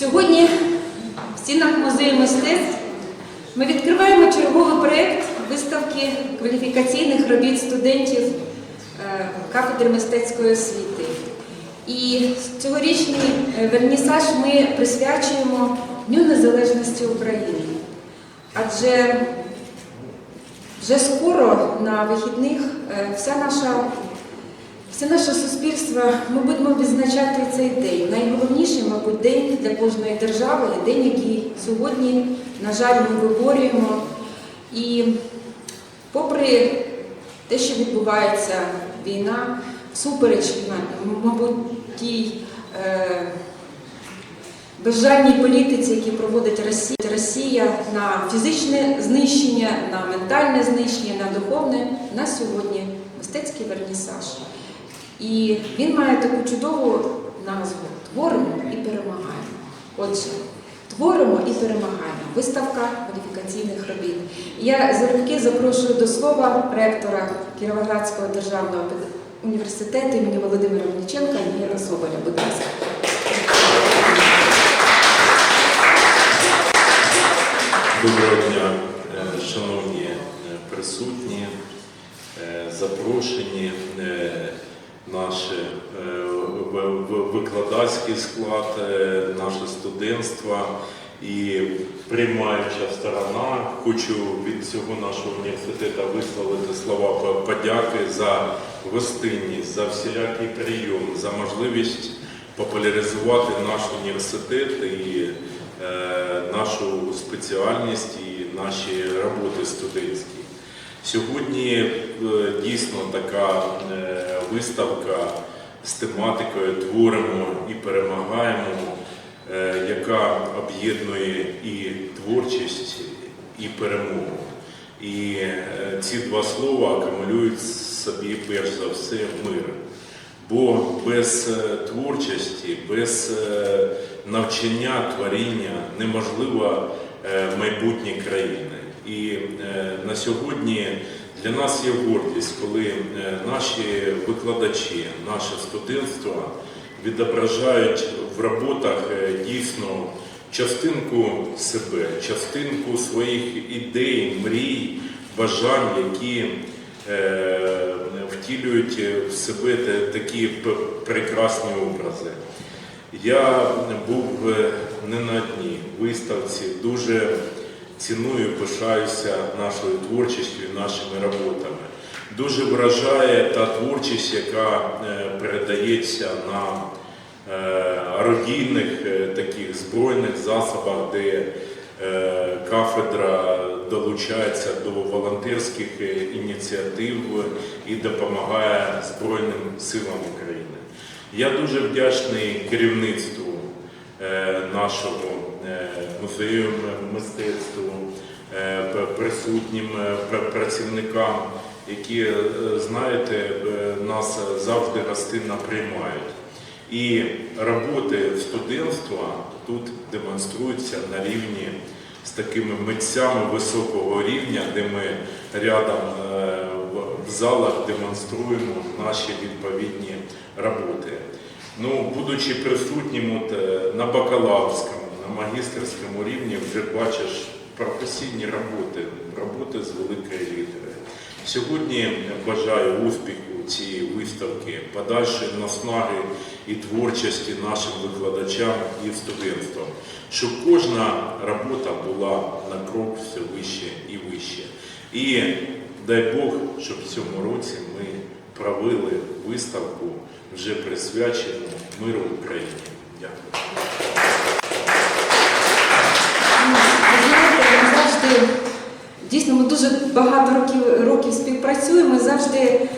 Сьогодні в стінах музею мистецтв ми відкриваємо черговий проєкт виставки кваліфікаційних робіт студентів е, кафедри мистецької освіти. І цьогорічний е, вернісаж ми присвячуємо Дню Незалежності України. Адже вже скоро на вихідних е, вся наша все наше суспільство ми будемо відзначати цей день. Найголовніший, мабуть, день для кожної держави, день, який сьогодні, на жаль, ми виборюємо. І попри те, що відбувається війна, всупереч, мабуть, тій е, безжальній політиці, які проводить Росія, Росія на фізичне знищення, на ментальне знищення, на духовне, на сьогодні мистецький вернісаж. І він має таку чудову назву Творимо і перемагаємо. Отже, творимо і перемагаємо. Виставка кваліфікаційних робіт. Я залюбки запрошую до слова ректора Кіровоградського державного університету імені Володимира Мельниченка Євгена Соболя. Будь ласка. Доброго дня, е, шановні е, присутні, е, запрошені, наші е, викладацький склад, е, наше студентство і приймаюча сторона. Хочу від цього нашого університету висловити слова подяки за гостинність, за всілякий прийом, за можливість популяризувати наш університет і е, нашу спеціальність і наші роботи студентські. Сьогодні е, дійсно така е, виставка з тематикою Творимо і перемагаємо, е, яка об'єднує і творчість, і перемогу. І ці два слова акумулюють собі перш за все мир. Бо без творчості, без навчання, творіння неможливо майбутнє країни. І е, на сьогодні для нас є гордість, коли е, наші викладачі, наше студентство відображають в роботах е, дійсно частинку себе, частинку своїх ідей, мрій, бажань, які втілюють в себе такі прекрасні образи. Я був не на одній виставці, дуже ціную, пишаюся нашою творчістю і нашими роботами. Дуже вражає та творчість, яка е, передається на е, орудійних е, таких збройних засобах, де кафедра долучається до волонтерських ініціатив і допомагає Збройним силам України. Я дуже вдячний керівництву нашого музею мистецтву, е, присутнім е, працівникам, які, е, знаєте, е, нас завжди гостинно приймають. І роботи студентства тут демонструються на рівні з такими митцями високого рівня, де ми рядом е, в- залах демонструємо наші відповідні роботи. Ну, будучи присутнім от, е, на бакалаврському, магістерському рівні, вже бачиш професійні роботи, роботи з великої літери. Сьогодні бажаю успіху цієї виставки, подальшої наснаги і творчості нашим викладачам і студентствам, щоб кожна робота була на крок все вище і вище. І дай Бог, щоб в цьому році ми провели виставку, вже присвячену миру Україні. Дякую. Дійсно ми дуже багато років, років співпрацюємо. Ми завжди е,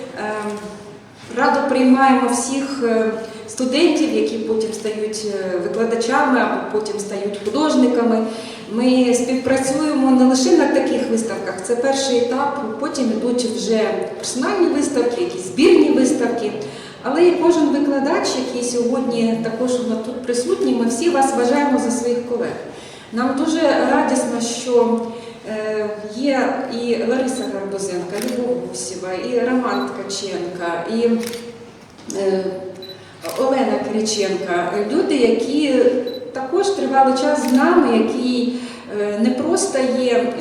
радо приймаємо всіх е, студентів, які потім стають е, викладачами або потім стають художниками. Ми співпрацюємо не лише на таких виставках, це перший етап. Потім йдуть вже персональні виставки, якісь збірні виставки. Але і кожен викладач, який сьогодні також у нас тут присутній, ми всі вас вважаємо за своїх колег. Нам дуже радісно, що є і Лариса Гарбузенка, Любов Гусєва, і Роман Ткаченка, і е, Олена Кириченка. Люди, які також тривалий час з нами, які е, не просто є е,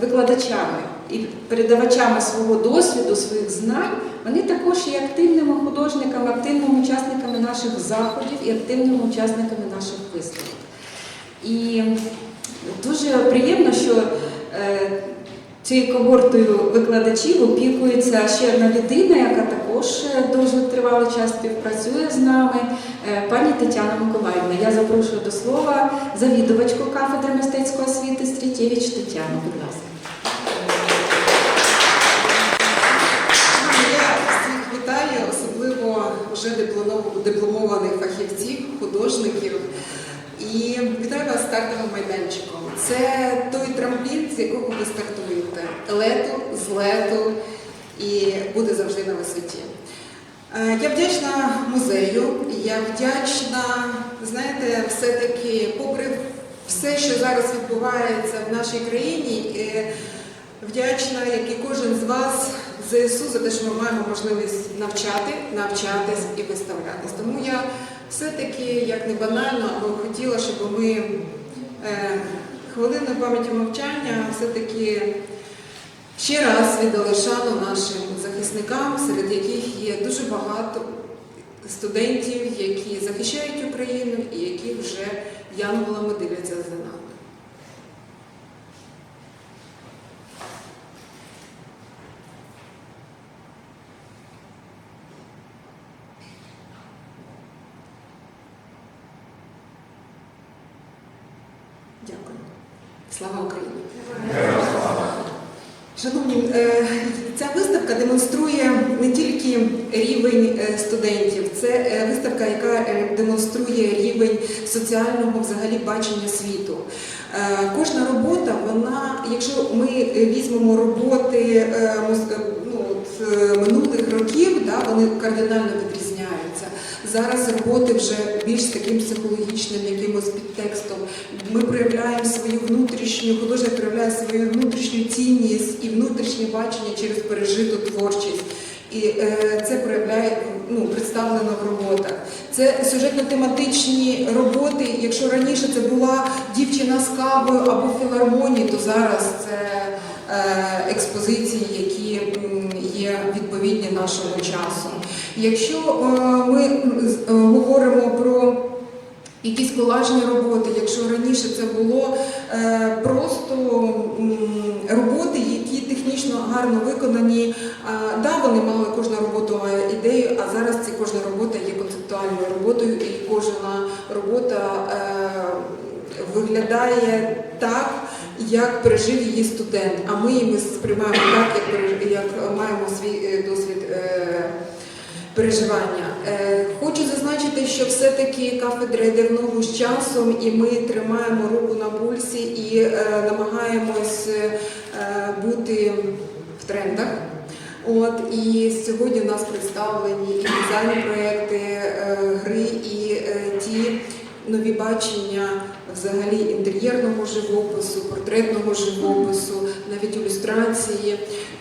викладачами і передавачами свого досвіду, своїх знань, вони також є активними художниками, активними учасниками наших заходів і активними учасниками наших виставок. І дуже приємно, що е, цією когортою викладачів опікується ще одна людина, яка також е, дуже тривалий час співпрацює з нами, е, пані Тетяна Миколаївна. Я запрошую до слова завідувачку кафедри мистецької освіти Стрітєвич Тетяну. Будь ласка. Я всіх вітаю, особливо вже дипломованих фахівців, художників. І вітаю вас стартовим майданчиком. Це той трамплін, з якого ви стартуєте. Лету, злету і буде завжди на висоті. Е, Я вдячна музею, я вдячна, знаєте, все-таки, попри все, що зараз відбувається в нашій країні, вдячна, як і кожен з вас, ЗСУ за те, що ми маємо можливість навчати, навчатись і виставлятись. Тому я все-таки, як не банально, або хотіла, щоб ми хвилину хвилиною пам'яті мовчання все-таки ще раз віддали шану нашим захисникам, серед яких є дуже багато студентів, які захищають Україну і які вже янголами дивляться за нами. Дякую. Слава Україні! Шановні, е, ця виставка демонструє не тільки рівень е, студентів, це е, виставка, яка демонструє рівень соціального взагалі бачення світу. Кожна робота, вона, якщо ми візьмемо роботи ну, от, минулих років, да, вони кардинально відрізняються. Зараз роботи вже більш таким психологічним якимось підтекстом. Ми проявляємо свою внутрішню, художник проявляє свою внутрішню цінність і внутрішнє бачення через пережиту творчість. І е, це проявляє ну, представлено в роботах. Це сюжетно-тематичні роботи. Якщо раніше це була дівчина з кавою або філармонії, то зараз це е, експозиції, які є відповідні нашому часу. Якщо е, ми з- е, говоримо про якісь колажні роботи, якщо раніше це було е, просто роботи, які технічно гарно виконані, да, вони мали кожна робота ідею, а зараз ці кожна робота є концептуальною роботою, і кожна робота е, виглядає так, як пережив її студент. А ми її сприймаємо так, як, як маємо свій е, досвід. Переживання. Е, Хочу зазначити, що все-таки кафедра йде в ногу з часом, і ми тримаємо руку на пульсі і е, намагаємось е, бути в трендах. От і сьогодні у нас представлені і дизайн проекти гри, і ті нові бачення взагалі інтер'єрного живопису, портретного живопису, навіть ілюстрації.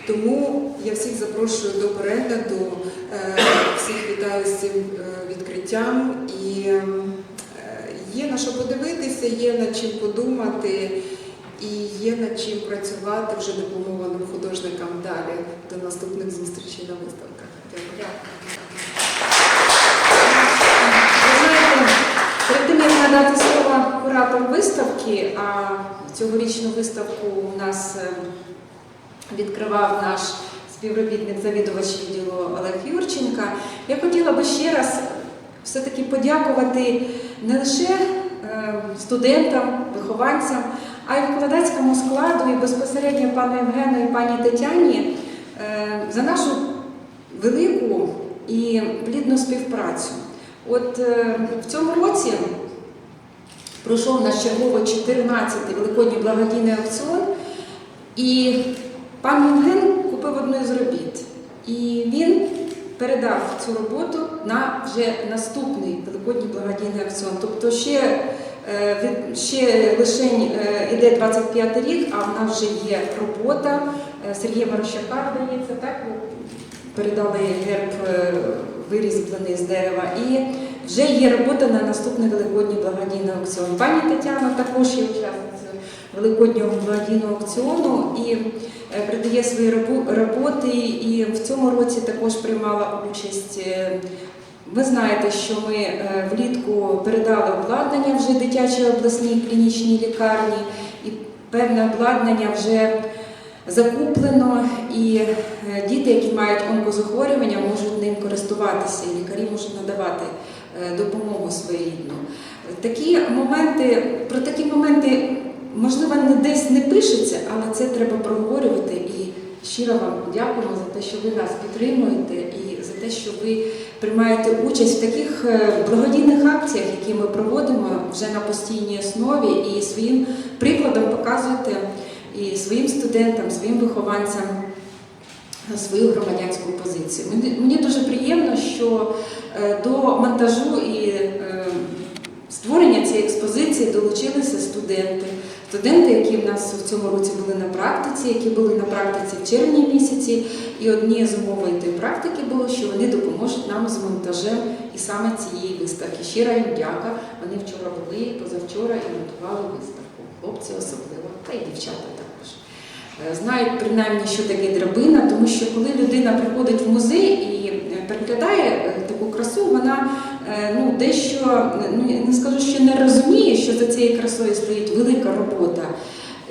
Тому я всіх запрошую до перегляду, е, всіх вітаю з цим е, відкриттям. І е, є на що подивитися, є над чим подумати. І є над чим працювати вже дипломованим художникам далі до наступних зустрічей на виставках. Дякую. Надати слово куратору виставки, а цьогорічну виставку у нас е, відкривав наш співробітник завідувач відділу Олег Юрченка, я хотіла би ще раз все-таки подякувати не лише е, студентам, вихованцям, а й викладацькому складу і безпосередньо пану Євгену і пані Тетяні е, за нашу велику і плідну співпрацю. От в цьому році пройшов наш черговий 14-й великодній благодійний аукціон, і пан Євген купив одну із робіт. І він передав цю роботу на вже наступний великодній благодійний аукціон. Тобто ще, е, ще лише йде 25 рік, а в нас вже є робота е, Сергія Марощака, здається, так? передали герб е, вирізблений з дерева. І вже є робота на наступний великодній благодійний аукціон. Пані Тетяна також є учасницею великоднього благодійного аукціону і е, передає свої роботи. І в цьому році також приймала участь. е, Ви знаєте, що ми е, влітку передали обладнання вже дитячій обласній клінічній лікарні, і певне обладнання вже закуплено, і діти, які мають онкозахворювання, можуть ним користуватися, і лікарі можуть надавати допомогу своєрідну. Такі моменти, про такі моменти, можливо, не десь не пишеться, але це треба проговорювати. І щиро вам дякуємо за те, що ви нас підтримуєте, і за те, що ви приймаєте участь в таких е, благодійних акціях, які ми проводимо вже на постійній основі, і своїм прикладом показуєте і своїм студентам, своїм вихованцям свою громадянську позицію. Мені- дуже приємно, що е, до монтажу і е, створення цієї експозиції долучилися студенти. Студенти, які в нас в цьому році були на практиці, які були на практиці в червні місяці, і однією з умов тієї практики було, що вони допоможуть нам з монтажем і саме цієї виставки. Щира їм дяка. Вони вчора були, позавчора і монтували виставку. Хлопці особливо, та й дівчата Знають принаймні, що таке драбина, тому що коли людина приходить в музей і е, переглядає е, таку красу, вона е, ну, дещо е, ну, не скажу, що не розуміє, що за цією красою стоїть велика робота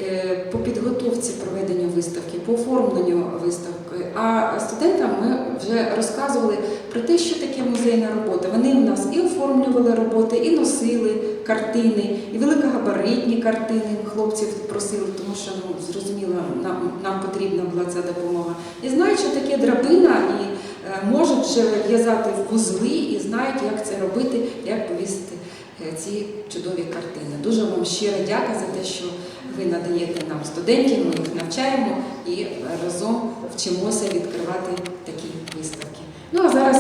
е, по підготовці проведення виставки, по оформленню виставки. А студентам ми вже розказували про те, що таке музейна робота. Вони в нас і оформлювали роботи, і носили картини, і великогабаритні картини хлопців просили, тому що ну, зрозуміло, нам, нам потрібна була ця допомога. І знають, що таке драбина, і е, можуть вже в'язати в вузли, і знають, як це робити, як повісити е, ці чудові картини. Дуже вам щира дяка за те, що ви надаєте нам студентів, ми їх навчаємо і разом вчимося відкривати такі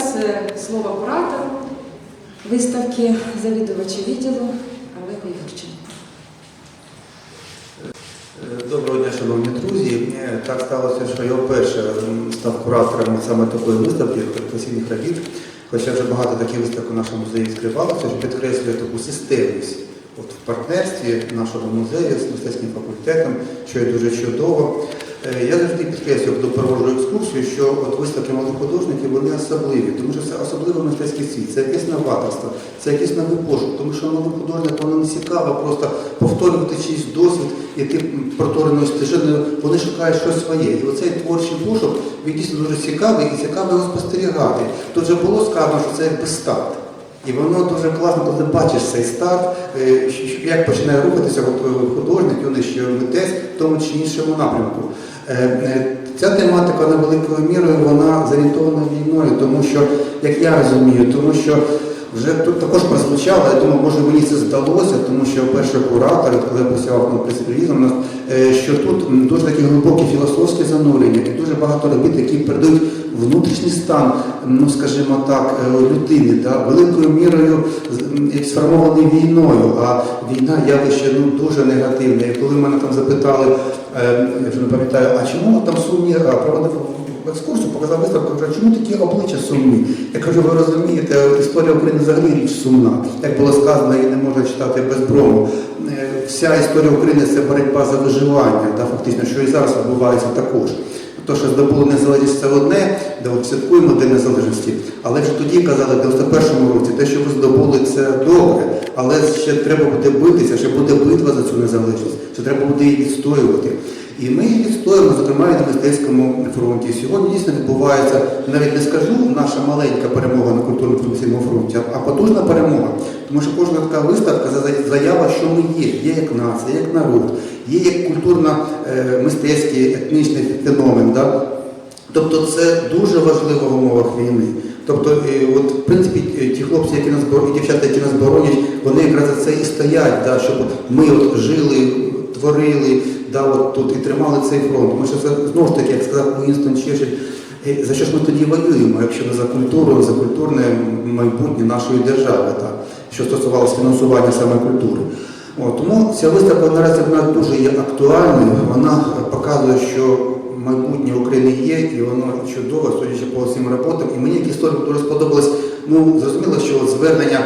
зараз е, слово куратору виставки завідувачу відділу Олегу Юрченку. Е, Доброго дня, шановні друзі. Е, Так сталося, що я вперше став куратором саме такої виставки професійних робіт. Хоча вже багато таких виставок у нашому музеї відкривалося, що підкреслює таку системність от в партнерстві нашого музею з мистецьким факультетом, що є дуже чудово. Е, Я завжди підкреслюю, коли проводжу екскурсію, що от виставки малих художників вони особливі, тому що це особливий мистецький світ, це якесь новаторство, це якийсь новий пошук, тому що малим художникам воно не цікаво просто повторювати чийсь досвід, іти протореною стежиною, вони шукають щось своє. І оцей творчий пошук він дійсно дуже цікавий і цікаво його спостерігати. Тут вже було сказано, що це якби старт. І воно дуже класно, коли бачиш цей старт, е, як починає рухатися е, художник, юний ще митець в тому чи іншому напрямку. Е, Ця тематика вона великою мірою вона зорієнтована війною, тому що, як я розумію, тому що вже тут також прозвучало, я думаю, може мені це здалося, тому що перший куратор, коли посягав на прес-релізом, що тут дуже такі глибокі філософські занурення і дуже багато робіт, які передають внутрішній стан, ну скажімо так, е, людини, да, великою мірою сформований війною. А війна явище ну, дуже негативне. І коли мене там запитали, е, я вже не пам'ятаю, а чому там сумні проводив екскурсію, показав виставку, кажу, чому такі обличчя сумні? Я кажу, ви розумієте, історія України взагалі річ сумна. Як було сказано, її не можна читати без брому. Е, Вся історія України це боротьба за виживання, да, фактично, що і зараз відбувається також. То, що здобули незалежність, це одне, де ми святкуємо День незалежності. Але вже тоді казали, в 91-му році, те, що ви здобули, це добре, але ще треба буде битися, ще буде битва за цю незалежність, ще треба буде її відстоювати. І ми її відстоюємо, зокрема, і на мистецькому фронті. Сьогодні дійсно відбувається, навіть не скажу, наша маленька перемога на культурно-професійному фронті, а потужна перемога. Тому що кожна така виставка заява, що ми є, є як нація, як народ, є як культурно-мистецький етнічний феномен. Да? Тобто це дуже важливо в умовах війни. Тобто, е, от, в принципі, е, ті хлопці, які нас і дівчата, які нас боронять, вони якраз за це і стоять, да, щоб ми от жили, творили да, от тут і тримали цей фронт. Тому що знову ж таки, як сказав Уінстон е, за що ж ми тоді воюємо, якщо не за культуру, за культурне майбутнє нашої держави, так, що стосувалося фінансування саме культури. От, тому ця виставка наразі вона дуже є актуальною, вона показує, що майбутнє України є, і воно чудове, судячи по всім роботам. І мені як історик дуже сподобалось ну зрозуміло, що звернення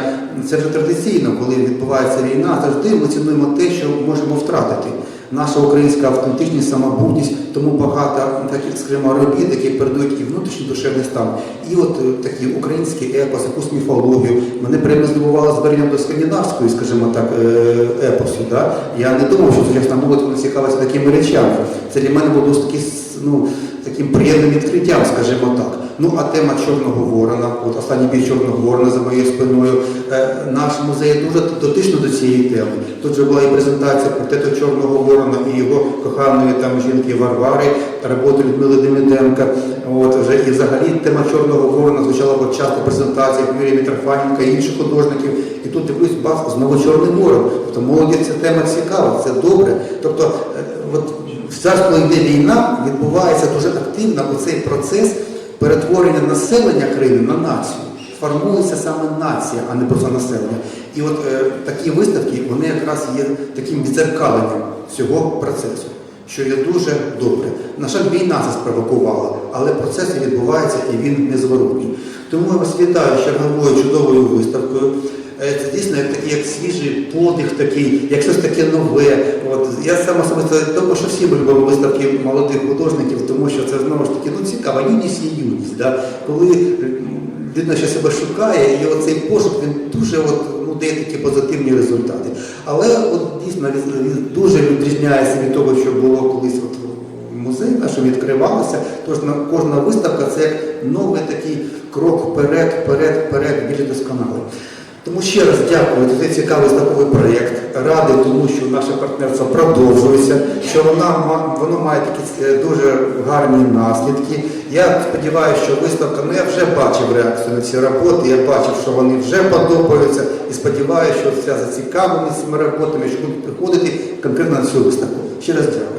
це вже традиційно, коли відбувається війна, завжди ми цінуємо те, що можемо втратити. Наша українська автентичність, самобутність, тому багато таких скажімо, робіт, які передають і внутрішній душевний стан, і от е, такі українські епос, якусь міфологію. Мене приємно здивувало звернення до скандинавської, скажімо так, е, епосу. Да? Я не думав, що сучасна молодь цікавиться такими речами. Це для мене було досить ну, таким приємним відкриттям, скажімо так. Ну а тема Чорного Ворона, от останній бій Чорного Ворона за моєю спиною. Е, наш музей дуже дотично до цієї теми. Тут вже була і презентація портрету Чорного Ворона і його коханої там жінки Варвари, роботи Людмили Демиденка. От вже і взагалі тема Чорного Ворона звучала часто в Юрія Мітрофаненка і інших художників. І тут дивлюсь, бац, знову Чорний Ворон. Тобто молоді ця тема цікава, це добре. Тобто, е, от зараз, коли йде війна, відбувається дуже активно оцей процес перетворення населення країни на націю. Формується саме нація, а не просто населення. І от е, такі виставки, вони якраз є таким відзеркаленням цього процесу, що є дуже добре. На жаль, війна це спровокувала, але процес відбувається і він незворотній. Тому я вас вітаю черговою чудовою виставкою. Е, Це дійсно як як свіжий подих, такий, як щось таке нове. От я сам особисто тому, що всі ми любимо виставки молодих художників, тому що це знову ж таки ну цікаво, юність і юність. Да? Коли м, людина ще себе шукає, і оцей пошук він дуже от, ну, дає такі позитивні результати. Але от дійсно він- дуже відрізняється від того, що було колись от музеї нашому відкривалося. Тож на кожна виставка це новий такий крок вперед, вперед, вперед, більш досконалий. Тому ще раз дякую за цей цікавий знаковий проєкт. Радий, тому що наше партнерство продовжується, що вона, воно має такі е, дуже гарні наслідки. Я сподіваюся, що виставка, ну я вже бачив реакцію на ці роботи, я бачив, що вони вже подобаються і сподіваюся, що ця зацікавленість цими роботами, що будуть приходити конкретно на цю виставку. Ще раз дякую.